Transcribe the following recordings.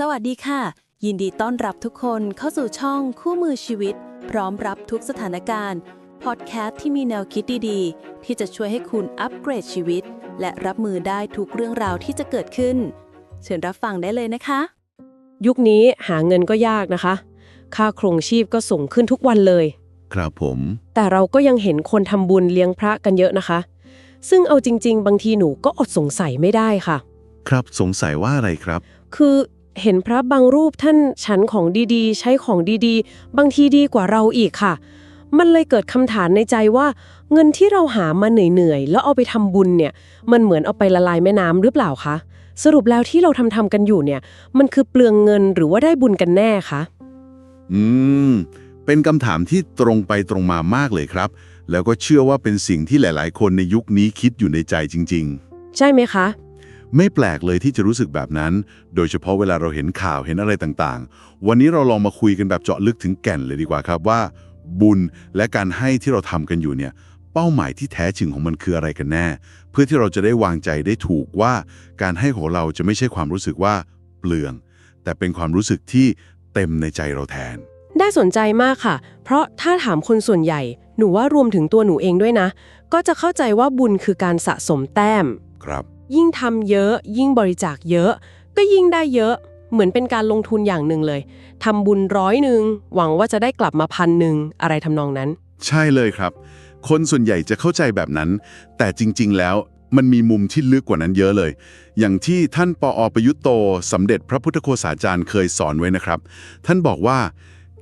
สวัสดีค่ะ ยินดีต้อนรับทุกคนเข้าสู่ช่องคู่มือชีวิต พร้อมรับทุกสถานการณ์พอดแคสต์ที่มีแนวคิดดีๆ ที่จะช่วยให้คุณอัปเกรดชีวิต และรับมือได้ทุกเรื่องราวที่จะเกิดขึ้น เชิญรับฟังได้เลยนะคะ ยุคนี้หาเงินก็ยากนะคะ ค่าครองชีพก็สูงขึ้นทุกวันเลย ครับผม แต่เราก็ยังเห็นคนทำบุญเลี้ยงพระกันเยอะนะคะ ซึ่งเอาจริง ๆ บางทีหนูก็อดสงสัยไม่ได้ค่ะ ครับสงสัยว่าอะไรครับ คือ เห็นพระบางรูปท่านฉันของดีๆ ใช้ของดีๆ บางทีดีกว่าเราอีกค่ะ มันเลยเกิดคำถามในใจว่า เงินที่เราหามาเหนื่อยๆ แล้วเอาไปทำบุญเนี่ย มันเหมือนเอาไปละลายแม่น้ำหรือเปล่าคะ สรุปแล้วที่เราทำทำกันอยู่เนี่ย มันคือเปลืองเงินหรือว่าได้บุญกันแน่คะอืม เป็นคำถามที่ตรงไปตรงมามากเลยครับ แล้วก็เชื่อว่าเป็นสิ่งที่หลาย ๆ คนในยุคนี้คิดอยู่ในใจจริงใช่ไหมคะๆ ไม่แปลกเลยที่จะรู้สึกแบบนั้น โดยเฉพาะเวลาเราเห็นข่าวเห็นอะไรต่างๆ วันนี้เราลองมาคุยกันแบบเจาะลึกถึงแก่นเลยดีกว่าครับว่า บุญและการให้ที่เราทำกันอยู่เนี่ยเป้าหมายที่แท้จริงของมันคืออะไรกันแน่ เพื่อที่เราจะได้วางใจได้ถูกว่า การให้ของเราจะไม่ใช่ความรู้สึกว่าเปลือง แต่เป็นความรู้สึกที่เต็มในใจเราแทน ได้สนใจมากค่ะ เพราะถ้าถามคนส่วนใหญ่ หนูว่ารวมถึงตัวหนูเองด้วยนะ ก็จะเข้าใจว่าบุญคือการสะสมแต้ม ครับ ยิ่งทำเยอะ ยิ่งบริจาคเยอะ ก็ยิ่งได้เยอะ เหมือนเป็นการลงทุนอย่างหนึ่งเลยทำบุญร้อยหนึ่งหวังว่าจะได้กลับมาพันหนึ่งอะไรทำนองนั้น ใช่เลยครับ คนส่วนใหญ่จะเข้าใจแบบนั้น แต่จริง ๆ แล้วมันมีมุมที่ลึกกว่านั้นเยอะเลย อย่างที่ท่านปออประยุตโตสำเด็จพระพุทธโฆษาจารย์เคยสอนไว้นะครับ ท่านบอกว่า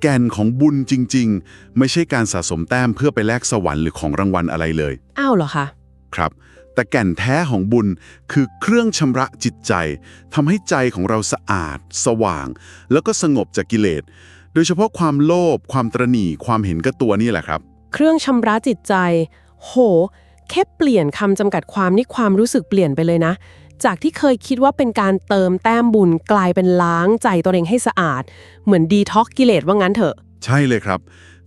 แก่นของบุญจริง ๆ ไม่ใช่การสะสมแต้มเพื่อไปแลกสวรรค์หรือของรางวัลอะไรเลย อ้าวเหรอคะ ครับ แต่แก่นแท้ของบุญคือเครื่องชำระจิตใจทำให้ใจของเราสะอาด สว่าง แล้วก็สงบจากกิเลส โดยเฉพาะความโลภความตระหนี่ความเห็นแก่ตัวนี่แหละครับ เครื่องชำระจิตใจ โห แค่เปลี่ยนคำจำกัดความนี่ความรู้สึกเปลี่ยนไปเลยนะ จากที่เคยคิดว่าเป็นการเติมแต้มบุญกลายเป็นล้างใจตัวเองให้สะอาด เหมือนดีท็อกกิเลสว่างั้นเถอะ ใช่เลยครับ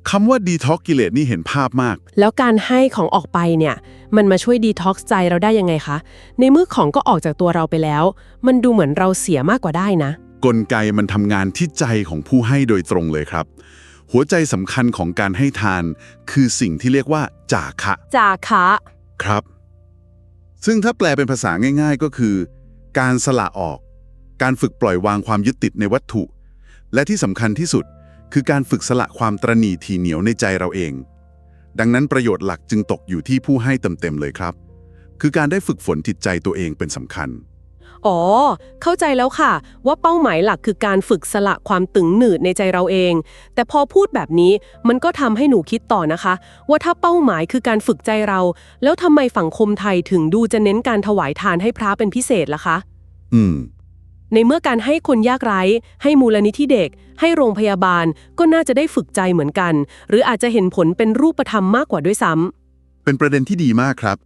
คำว่าดีท็อกกิเลสนี่เห็นภาพมาก แล้วการให้ของออกไปเนี่ย มันมาช่วยดีท็อกซ์ใจเราได้ยังไงคะ ในเมื่อของก็ออกจากตัวเราไปแล้ว มันดูเหมือนเราเสียมากกว่าได้นะ กลไกมันทำงานที่ใจของผู้ให้โดยตรงเลยครับ หัวใจสำคัญของการให้ทาน คือสิ่งที่เรียกว่า จาคะ จาคะ ครับ ซึ่งถ้าแปลเป็นภาษาง่าย ๆ ก็คือ การสละออก การฝึกปล่อยวางความยึดติดในวัตถุ และที่สำคัญที่สุด คือการฝึกสละความตรณีทีเหนียวในใจเราเอง ดังนั้นประโยชน์หลักจึงตกอยู่ที่ผู้ให้เต็มๆเลยครับ คือการได้ฝึกฝนจิตใจตัวเองเป็นสำคัญ อ๋อ เข้าใจแล้วค่ะ ว่าเป้าหมายหลักคือการฝึกสละความตึงหนืดในใจเราเอง แต่พอพูดแบบนี้มันก็ทำให้หนูคิดต่อนะคะ ว่าถ้าเป้าหมายคือการฝึกใจเรา แล้วทำไมสังคมไทยถึงดูจะเน้นการถวายทานให้พระเป็นพิเศษล่ะคะ อืม ในเมื่อการให้คนยากไร้ ให้มูลนิธิเด็ก ให้โรงพยาบาลก็น่าจะได้ฝึกใจเหมือนกัน หรืออาจจะเห็นผลเป็นรูปธรรมมากกว่าด้วยซ้ำ เป็นประเด็นที่ดีมากครับ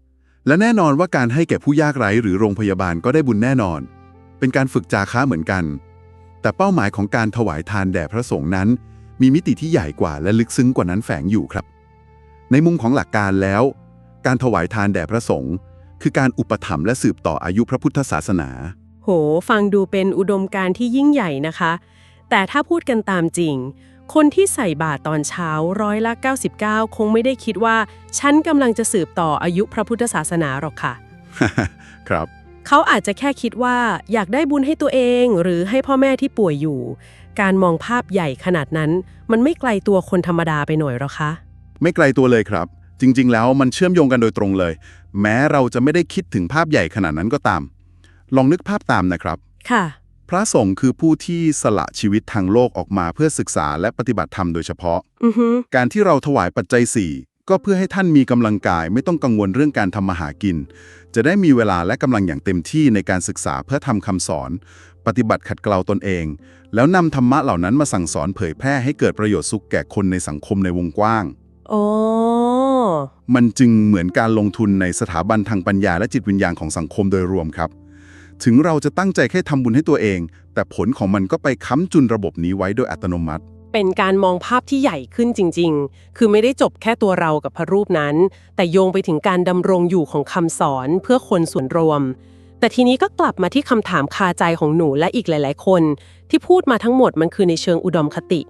และแน่นอนว่าการให้แก่ผู้ยากไร้หรือโรงพยาบาลก็ได้บุญแน่นอน เป็นการฝึกจาค้าเหมือนกัน แต่เป้าหมายของการถวายทานแด่พระสงฆ์นั้น มีมิติที่ใหญ่กว่าและลึกซึ้งกว่านั้นแฝงอยู่ครับ ในมุมของหลักการแล้ว การถวายทานแด่พระสงฆ์คือการอุปถัมภ์และสืบต่ออายุพระพุทธศาสนา ฟังดูเป็นอุดมการณ์ที่ยิ่งใหญ่นะคะ แต่ถ้าพูดกันตามจริง คนที่ใส่บาตรตอนเช้าร้อยละ 99 คงไม่ได้คิดว่า ฉันกำลังจะสืบต่ออายุพระพุทธศาสนาหรอกค่ะ ครับ เขาอาจจะแค่คิดว่าอยากได้บุญให้ตัวเองหรือให้พ่อแม่ที่ป่วยอยู่ การมองภาพใหญ่ขนาดนั้น มันไม่ไกลตัวคนธรรมดาไปหน่อยหรอคะ ไม่ไกลตัวเลยครับจริง ๆ แล้วมันเชื่อมโยงกันโดยตรงเลย แม้เราจะไม่ได้คิดถึงภาพใหญ่ขนาดนั้นก็ตาม ลองนึกภาพตามนะครับ ค่ะ พระสงฆ์คือผู้ที่สละชีวิตทางโลกออกมาเพื่อศึกษาและปฏิบัติธรรมโดยเฉพาะ อือฮึการที่เราถวายปัจจัย4ก็เพื่อให้ท่านมีกำลังกายไม่ต้องกังวลเรื่องการทำมาหากิน จะได้มีเวลาและกำลังอย่างเต็มที่ในการศึกษาเพื่อทำคำสอน ปฏิบัติขัดเกลาตนเอง แล้วนำธรรมะเหล่านั้นมาสั่งสอนเผยแพร่ให้เกิดประโยชน์สุขแก่คนในสังคมในวงกว้างอ๋อมันจึงเหมือนการลงทุนในสถาบันทางปัญญาและจิตวิญญาณของสังคมโดยรวมครับ ถึงเราจะตั้งใจแค่ทำบุญให้ตัวเอง แต่ผลของมันก็ไปค้ำจุนระบบนี้ไว้โดยอัตโนมัติ เป็นการมองภาพที่ใหญ่ขึ้นจริง ๆ คือไม่ได้จบแค่ตัวเรากับพระรูปนั้น แต่โยงไปถึงการดำรงอยู่ของคำสอนเพื่อคนส่วนรวม แต่ทีนี้ก็กลับมาที่คำถามคาใจของหนูและอีกหลาย ๆ คน ที่พูดมาทั้งหมดมันคือในเชิงอุดมคติ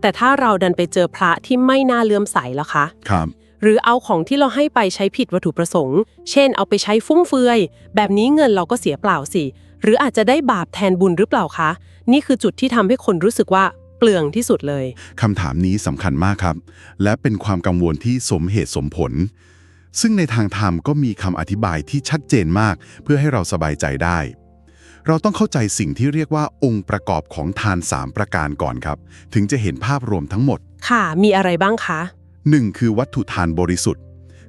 แต่ถ้าเราดันไปเจอพระที่ไม่น่าเลื่อมใสล่ะคะ ครับ หรือเอาของที่เราให้ไปใช้ผิดวัตถุประสงค์ เช่น เอาไปใช้ฟุ่มเฟือย แบบนี้เงินเราก็เสียเปล่าสิ หรืออาจจะได้บาปแทนบุญหรือเปล่าคะ นี่คือจุดที่ทำให้คนรู้สึกว่าเปลืองที่สุดเลยคำถามนี้สำคัญมากครับ และเป็นความกังวลที่สมเหตุสมผล ซึ่งในทางธรรมก็มีคำอธิบายที่ชัดเจนมาก เพื่อให้เราสบายใจได้ เราต้องเข้าใจสิ่งที่เรียกว่าองค์ประกอบของทาน 3 ประการก่อนครับ ถึงจะเห็นภาพรวมทั้งหมด ค่ะ มีอะไรบ้างคะ 1. คือวัตถุทานบริสุทธิ์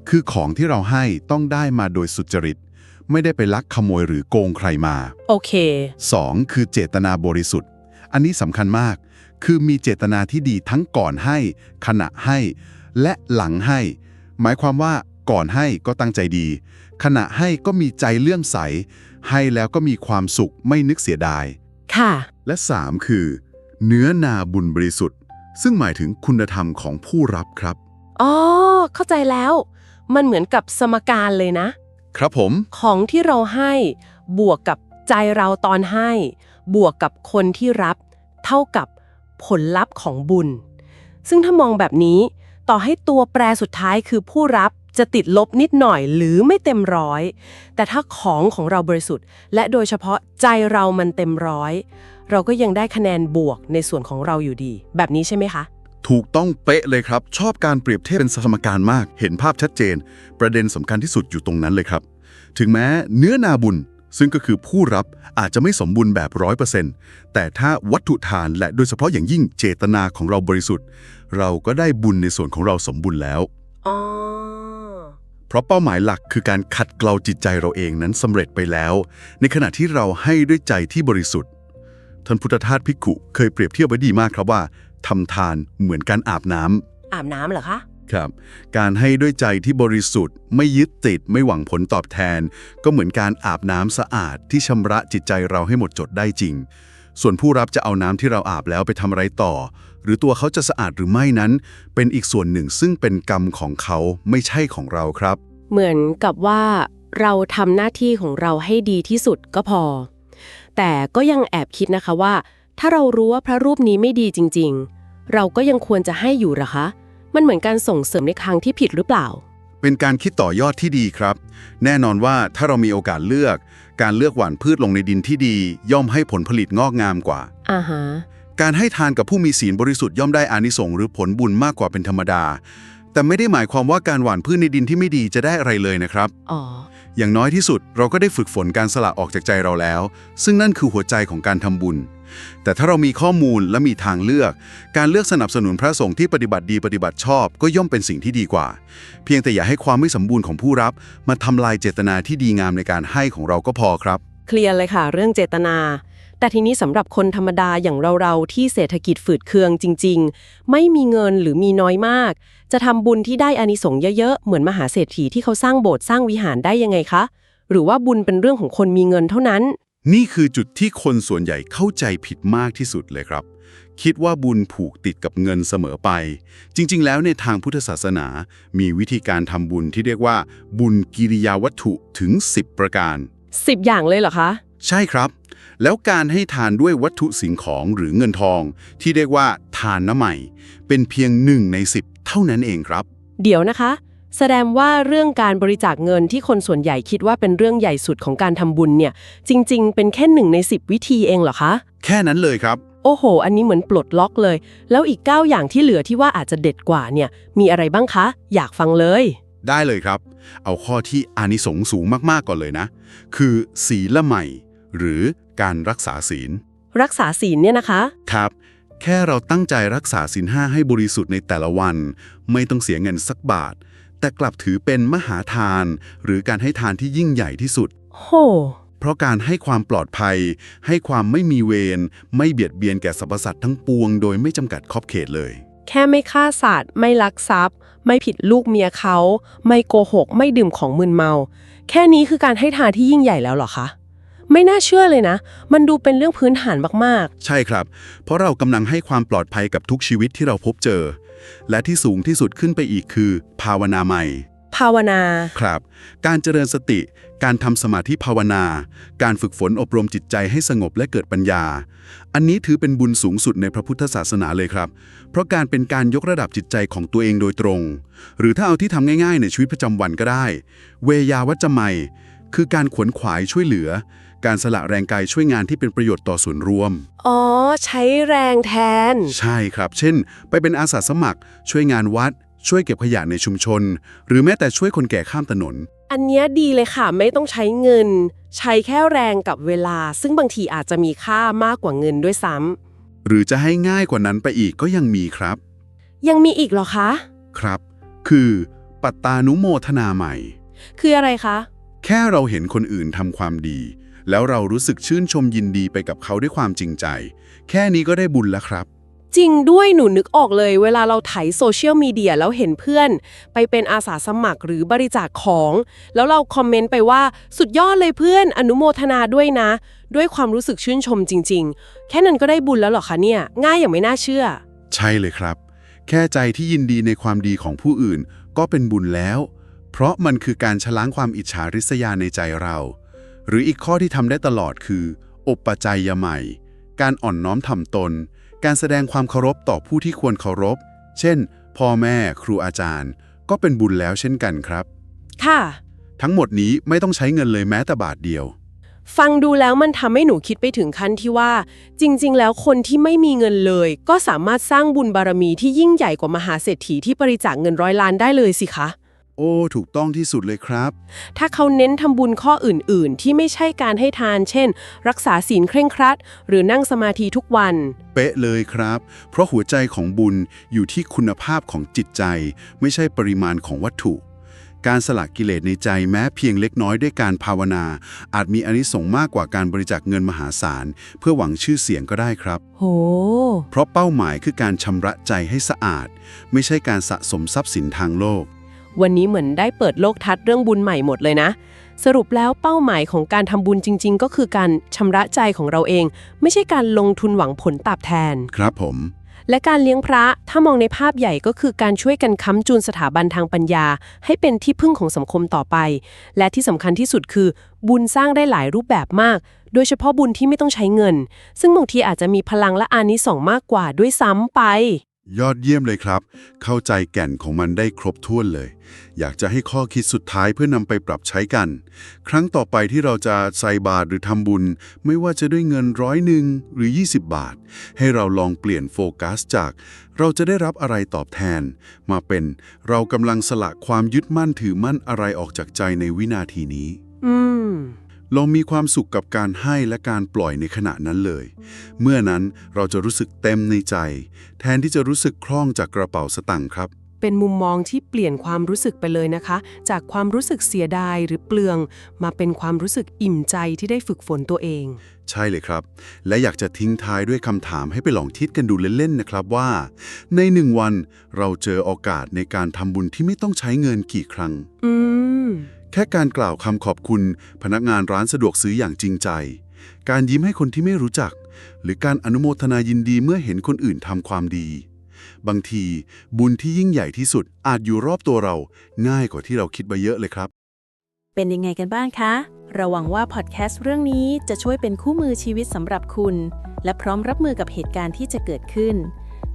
คือของที่เราให้ต้องได้มาโดยสุจริต ไม่ได้ไปลักขโมยหรือโกงใครมาโอเค 2. คือเจตนาบริสุทธิ์ อันนี้สำคัญมาก คือมีเจตนาที่ดีทั้งก่อนให้ ขณะให้ และหลังให้ หมายความว่าก่อนให้ก็ตั้งใจดี ขณะให้ก็มีใจเลื่อมใส ให้แล้วก็มีความสุขไม่นึกเสียดาย ค่ะ และ 3 คือ เนื้อนาบุญบริสุทธิ์ ซึ่งหมายถึงคุณธรรมของผู้รับครับ อ๋อ เข้าใจแล้ว มันเหมือนกับสมการเลยนะ ครับผม ของที่เราให้บวกกับใจเราตอนให้ บวกกับคนที่รับ เท่ากับผลลัพธ์ของบุญ ซึ่งถ้ามองแบบนี้ ต่อให้ตัวแปรสุดท้ายคือผู้รับจะติดลบนิดหน่อยหรือไม่เต็มร้อย แต่ถ้าของของเราบริสุทธิ์ และโดยเฉพาะใจเรามันเต็มร้อย เราก็ยังได้คะแนนบวกในส่วนของเราอยู่ดี แบบนี้ใช่ไหมคะ ถูกต้องเป๊ะเลยครับ ชอบการเปรียบเทียบเป็นสมการมาก เห็นภาพชัดเจน ประเด็นสำคัญที่สุดอยู่ตรงนั้นเลยครับ ถึงแม้เนื้อนาบุญ ซึ่งก็คือผู้รับอาจจะไม่สมบูรณ์แบบร้อยเปอร์เซ็นต์แต่ถ้าวัตถุทานและโดยเฉพาะอย่างยิ่งเจตนาของเราบริสุทธิ์ เราก็ได้บุญในส่วนของเราสมบูรณ์แล้วอ๋อเพราะเป้าหมายหลักคือการขัดเกลาจิตใจเราเองนั้นสำเร็จไปแล้ว ในขณะที่เราให้ด้วยใจที่บริสุทธิ์ ท่านพุทธทาสภิกขุเคยเปรียบเทียบไว้ดีมากครับว่าทำทานเหมือนการอาบน้ำ อาบน้ำเหรอคะ ครับ การให้ด้วยใจที่บริสุทธิ์ ไม่ยึดติดไม่หวังผลตอบแทน ก็เหมือนการอาบน้ำสะอาดที่ชำระจิตใจเราให้หมดจดได้จริง ส่วนผู้รับจะเอาน้ำที่เราอาบแล้วไปทำอะไรต่อ หรือตัวเขาจะสะอาดหรือไม่นั้น เป็นอีกส่วนหนึ่งซึ่งเป็นกรรมของเขาไม่ใช่ของเราครับ เหมือนกับว่าเราทำหน้าที่ของเราให้ดีที่สุดก็พอ แต่ก็ยังแอบคิดนะคะว่า ถ้าเรารู้ว่าพระรูปนี้ไม่ดีจริง ๆ เราก็ยังควรจะให้อยู่เหรอคะ มันเหมือนการส่งเสริมในทางที่ผิดหรือเปล่า เป็นการคิดต่อยอดที่ดีครับ แน่นอนว่าถ้าเรามีโอกาสเลือก การเลือกหว่านพืชลงในดินที่ดี ย่อมให้ผลผลิตงอกงามกว่าอ่าฮะการให้ทานกับผู้มีศีลบริสุทธิ์ย่อมได้อานิสงส์หรือผลบุญมากกว่าเป็นธรรมดา แต่ไม่ได้หมายความว่าการหว่านพืชในดินที่ไม่ดีจะได้อะไรเลยนะครับ อ๋อ อย่างน้อยที่สุดเราก็ได้ฝึกฝนการสละออกจากใจเราแล้ว ซึ่งนั่นคือหัวใจของการทำบุญ แต่ถ้าเรามีข้อมูลและมีทางเลือก การเลือกสนับสนุนพระสงฆ์ที่ปฏิบัติดีปฏิบัติชอบ ก็ย่อมเป็นสิ่งที่ดีกว่า เพียงแต่อย่าให้ความไม่สมบูรณ์ของผู้รับมาทำลายเจตนาที่ดีงามในการให้ของเราก็พอครับ เคลียร์เลยค่ะ เรื่องเจตนา แต่ทีนี้สำหรับคนธรรมดาอย่างเราๆ ที่เศรษฐกิจฝืดเคืองจริง ๆ ไม่มีเงินหรือมีน้อยมาก จะทำบุญที่ได้อานิสงส์เยอะๆ เหมือนมหาเศรษฐีที่เขาสร้างโบสถ์สร้างวิหารได้ยังไงคะ หรือว่าบุญเป็นเรื่องของคนมีเงินเท่านั้น นี่คือจุดที่คนส่วนใหญ่เข้าใจผิดมากที่สุดเลยครับ คิดว่าบุญผูกติดกับเงินเสมอไป จริง ๆ แล้วในทางพุทธศาสนา มีวิธีการทำบุญที่เรียกว่า บุญกิริยาวัตถุถึง 10 ประการ 10 อย่างเลยเหรอคะ ใช่ครับ แล้วการให้ทานด้วยวัตถุสิ่งของหรือเงินทอง ที่เรียกว่าทานน้ำใหม่ เป็นเพียงหนึ่งใน10เท่านั้นเองครับ เดี๋ยวนะคะ แสดงว่าเรื่องการบริจาคเงินที่คนส่วนใหญ่คิดว่าเป็นเรื่องใหญ่สุดของการทำบุญเนี่ย จริง ๆ เป็นแค่หนึ่งใน10วิธีเองเหรอคะ แค่นั้นเลยครับ โอ้โห อันนี้เหมือนปลดล็อกเลย แล้วอีก 9 อย่างที่เหลือที่ว่าอาจจะเด็ดกว่าเนี่ย มีอะไรบ้างคะ อยากฟังเลย ได้เลยครับ เอาข้อที่อานิสงส์สูงมากๆก่อนเลยนะ คือศีลใหม่ หรือการรักษาศีล รักษาศีลเนี่ยนะคะ ครับ แค่เราตั้งใจรักษาศีลห้าให้บริสุทธิ์ในแต่ละวัน ไม่ต้องเสียเงินสักบาท แต่กลับถือเป็นมหาทาน หรือการให้ทานที่ยิ่งใหญ่ที่สุด โห เพราะการให้ความปลอดภัย ให้ความไม่มีเวรไม่เบียดเบียนแก่สรรพสัตว์ทั้งปวง โดยไม่จำกัดขอบเขตเลย แค่ไม่ฆ่าสัตว์ไม่ลักทรัพย์ ไม่ผิดลูกเมียเขา ไม่โกหก ไม่ดื่มของมึนเมา แค่นี้คือการให้ทานที่ยิ่งใหญ่แล้วเหรอคะ ไม่น่าเชื่อเลยนะ มันดูเป็นเรื่องพื้นฐานมากใช่ครับ เพราะเรากำลังให้ความปลอดภัยกับทุกชีวิตที่เราพบเจอ และที่สูงที่สุดขึ้นไปอีกคือ ภาวนาใหม่ๆภภาวนา ครับ การเจริญสติ การทำสมาธิภาวนา การฝึกฝนอบรมจิตใจให้สงบและเกิดปัญญา อันนี้ถือเป็นบุญสูงสุดในพระพุทธศาสนาเลยครับ เพราะการเป็นการยกระดับจิตใจของตัวเองโดยตรง หรือถ้าเอาที่ทำง่ายๆ ในชีวิตประจำวันก็ได้ เวยาวัจจะไมยคือการขวนขวายช่วยเหลือ การสละแรงกายช่วยงานที่เป็นประโยชน์ต่อส่วนรวม อ๋อ ใช้แรงแทน ใช่ครับ เช่น ไปเป็นอาสาสมัคร ช่วยงานวัด ช่วยเก็บขยะในชุมชน หรือแม้แต่ช่วยคนแก่ข้ามถนน อันเนี้ยดีเลยค่ะ ไม่ต้องใช้เงิน ใช้แค่แรงกับเวลา ซึ่งบางทีอาจจะมีค่ามากกว่าเงินด้วยซ้ำหรือจะให้ง่ายกว่านั้นไปอีกก็ยังมีครับ ยังมีอีกเหรอคะ ครับ คือ ปัตตานุโมทนาใหม่ คืออะไรคะ แค่เราเห็นคนอื่นทำความดี แล้วเรารู้สึกชื่นชมยินดีไปกับเขาด้วยความจริงใจ แค่นี้ก็ได้บุญแล้วครับ จริงด้วยหนูนึกออกเลย เวลาเราไถโซเชียลมีเดียแล้วเห็นเพื่อน ไปเป็นอาสาสมัครหรือบริจาคของ แล้วเราคอมเมนต์ไปว่าสุดยอดเลยเพื่อนอนุโมทนาด้วยนะ ด้วยความรู้สึกชื่นชมจริง ๆ แค่นั้นก็ได้บุญแล้วเหรอคะเนี่ย ง่ายอย่างไม่น่าเชื่อ ใช่เลยครับ แค่ใจที่ยินดีในความดีของผู้อื่น ก็เป็นบุญแล้ว เพราะมันคือการชะล้างความอิจฉาริษยาในใจเรา หรืออีกข้อที่ทำได้ตลอดคืออุปจัยยใหม่ การอ่อนน้อมถ่อมตน การแสดงความเคารพต่อผู้ที่ควรเคารพ เช่น พ่อแม่ครูอาจารย์ ก็เป็นบุญแล้วเช่นกันครับ ค่ะ ทั้งหมดนี้ไม่ต้องใช้เงินเลยแม้แต่บาทเดียว ฟังดูแล้วมันทำให้หนูคิดไปถึงขั้นที่ว่า จริง ๆ แล้วคนที่ไม่มีเงินเลย ก็สามารถสร้างบุญบารมีที่ยิ่งใหญ่กว่ามหาเศรษฐีที่บริจาคเงินร้อยล้านได้เลยสิคะ โอ้ ถูกต้องที่สุดเลยครับ ถ้าเขาเน้นทำบุญข้ออื่น ๆ ที่ไม่ใช่การให้ทาน เช่น รักษาศีลเคร่งครัด หรือนั่งสมาธิทุกวัน เป๊ะเลยครับ เพราะหัวใจของบุญอยู่ที่คุณภาพของจิตใจ ไม่ใช่ปริมาณของวัตถุ การสละกิเลสในใจแม้เพียงเล็กน้อยด้วยการภาวนา อาจมีอานิสงส์มากกว่าการบริจาคเงินมหาศาล เพื่อหวังชื่อเสียงก็ได้ครับ โห เพราะเป้าหมายคือการชำระใจให้สะอาด ไม่ใช่การสะสมทรัพย์สินทางโลก วันนี้เหมือนได้เปิดโลกทัศน์เรื่องบุญใหม่หมดเลยนะ สรุปแล้วเป้าหมายของการทำบุญจริง ๆ ก็คือการชำระใจของเราเอง ไม่ใช่การลงทุนหวังผลตอบแทน ครับผม และการเลี้ยงพระถ้ามองในภาพใหญ่ก็คือการช่วยกันค้ำจุนสถาบันทางปัญญา ให้เป็นที่พึ่งของสังคมต่อไป และที่สำคัญที่สุดคือ บุญสร้างได้หลายรูปแบบมาก โดยเฉพาะบุญที่ไม่ต้องใช้เงิน ซึ่งบางทีอาจจะมีพลังและอานิสงส์มากกว่าด้วยซ้ำไป ยอดเยี่ยมเลยครับ เข้าใจแก่นของมันได้ครบถ้วนเลย อยากจะให้ข้อคิดสุดท้ายเพื่อนำไปปรับใช้กัน ครั้งต่อไปที่เราจะใส่บาตรหรือทำบุญ ไม่ว่าจะด้วยเงินร้อยหนึ่งหรือ 20 บาท ให้เราลองเปลี่ยนโฟกัสจาก เราจะได้รับอะไรตอบแทน มาเป็นเรากำลังสละความยึดมั่นถือมั่นอะไรออกจากใจในวินาทีนี้ อืม ลองมีความสุขกับการให้และการปล่อยในขณะนั้นเลย เมื่อนั้นเราจะรู้สึกเต็มในใจ แทนที่จะรู้สึกคล่องจากกระเป๋าสตังค์ครับ เป็นมุมมองที่เปลี่ยนความรู้สึกไปเลยนะคะ จากความรู้สึกเสียดายหรือเปลือง มาเป็นความรู้สึกอิ่มใจที่ได้ฝึกฝนตัวเอง ใช่เลยครับ และอยากจะทิ้งท้ายด้วยคำถามให้ไปลองคิดกันดูเล่นๆนะครับว่า ในหนึ่งวันเราเจอโอกาสในการทำบุญที่ไม่ต้องใช้เงินกี่ครั้ง อืม แค่การกล่าวคำขอบคุณพนักงานร้านสะดวกซื้ออย่างจริงใจ การยิ้มให้คนที่ไม่รู้จัก หรือการอนุโมทนายินดีเมื่อเห็นคนอื่นทำความดี บางทีบุญที่ยิ่งใหญ่ที่สุดอาจอยู่รอบตัวเรา ง่ายกว่าที่เราคิดไปเยอะเลยครับ เป็นยังไงกันบ้างคะเราหวังว่าพอดแคสต์เรื่องนี้จะช่วยเป็นคู่มือชีวิตสำหรับคุณ และพร้อมรับมือกับเหตุการณ์ที่จะเกิดขึ้น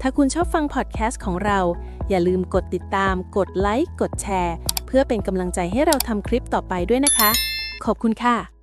ถ้าคุณชอบฟังพอดแคสต์ของเรา อย่าลืมกดติดตาม กดไลค์ กดแชร์ พื่อเป็นกำลังใจให้เราทำคลิปต่อไปด้วยนะคะ ขอบคุณค่ะ